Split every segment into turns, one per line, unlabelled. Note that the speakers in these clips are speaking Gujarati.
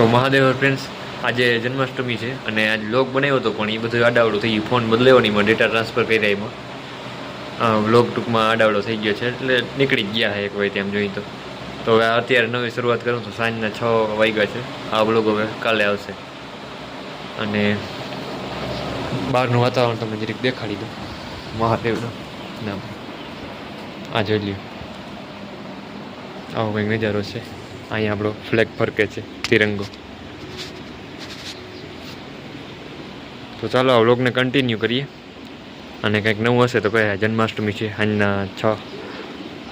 તો મહાદેવ ફ્રેન્ડ્સ આજે જન્માષ્ટમી છે અને આજે લોક બનાવ્યો હતો પણ એ બધું આડાવડું થઈ ગયું. ફોન બદલાયો નહીં ડેટા ટ્રાન્સફર કર્યા એમાં વ્લોગ ટૂંકમાં આડાવડો થઈ ગયો છે, એટલે નીકળી ગયા છે એક વાર તેમ જોઈએ તો. હવે અત્યારે નવી શરૂઆત કરું તો સાંજના છ વાગ્યા છે. આ બ્લોગ હવે કાલે આવશે. અને બહારનું વાતાવરણ તમે જરીક દેખાડી દો. મહાદેવનું નામ. આ જોઈ લ્યો. આવો કંઈક નજારો છે. અહીંયા આપણો ફ્લેગ ફરકે છે, તિરંગો. તો ચાલો આ વ્લોગને કન્ટિન્યુ કરીએ. અને કંઈક નવું હશે તો કયા જન્માષ્ટમી છે આજના છ,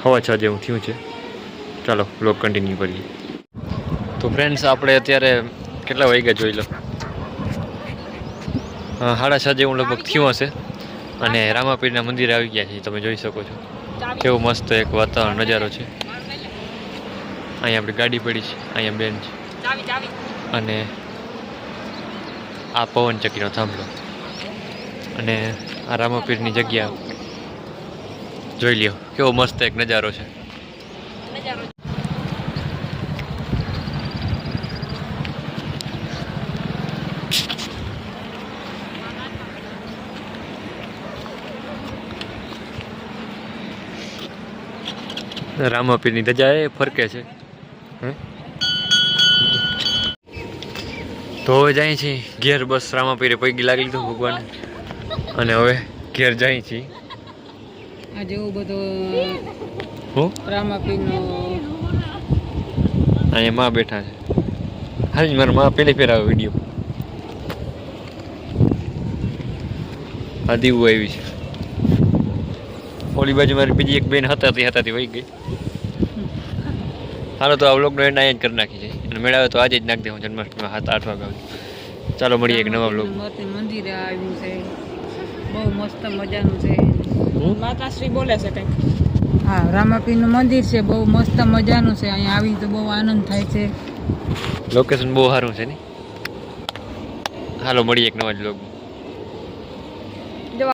હવા છ જેવું થયું છે. ચાલો વ્લોગ કન્ટિન્યુ કરીએ. તો ફ્રેન્ડ્સ આપણે અત્યારે કેટલા વાગ્યા જોઈ લો? સાડા છ જેવું લગભગ થયું હશે. અને રામાપીરના મંદિરે આવી ગયા છીએ તમે જોઈ શકો છો. કેવું મસ્ત એક વાતાવરણ, નજારો છે. અહીંયા આપણી ગાડી પડી છે અહીંયા બેન છે. અને આ પવન ચક્કીનો થાંભલો. અને આ રામાપીરની જગ્યા. જોઈ લ્યો કેવો મસ્ત એક નજારો છે. રામાપીરની ધજા એ ફરકે છે? તો હવે જાય છે ઘેર બસ રામા પીરે પૈકી લાગી લીધું ભગવાન અને હવે ઘેર જાય છે
આજે એવું બધું રામાપીરનો
અહીંયા માં બેઠા છે. હાલ મારા માં પેલી ફેર આવે વીડિયો. આ દીવું આવી છે. ઓલી બાજુ મારી બીજી એક બેન હતા તે હતા તે વહી ગઈ. હાલો તો આ વ્લોગનો એન્ડ અહીંયા જ કરી નાખી છે. અને મેળાવે તો આજે જ નાખી દે હું જન્માષ્ટમીમાં સાત આઠ વાગે ચાલો મળીએ એક નવા વ્લોગ
મંદિર મંદિરે આવ્યું છે. બહુ મસ્ત મજાનું છે.
માતાશ્રી બોલે છે કંઈક.
હા રામાપીરનું મંદિર છે બહુ મસ્ત મજાનું છે. અહીંયા આવી તો બહુ આનંદ થાય છે.
લોકેશન બહુ સારું છે ને? હાલો મળીએ એક નવા જ વ્લોગમાં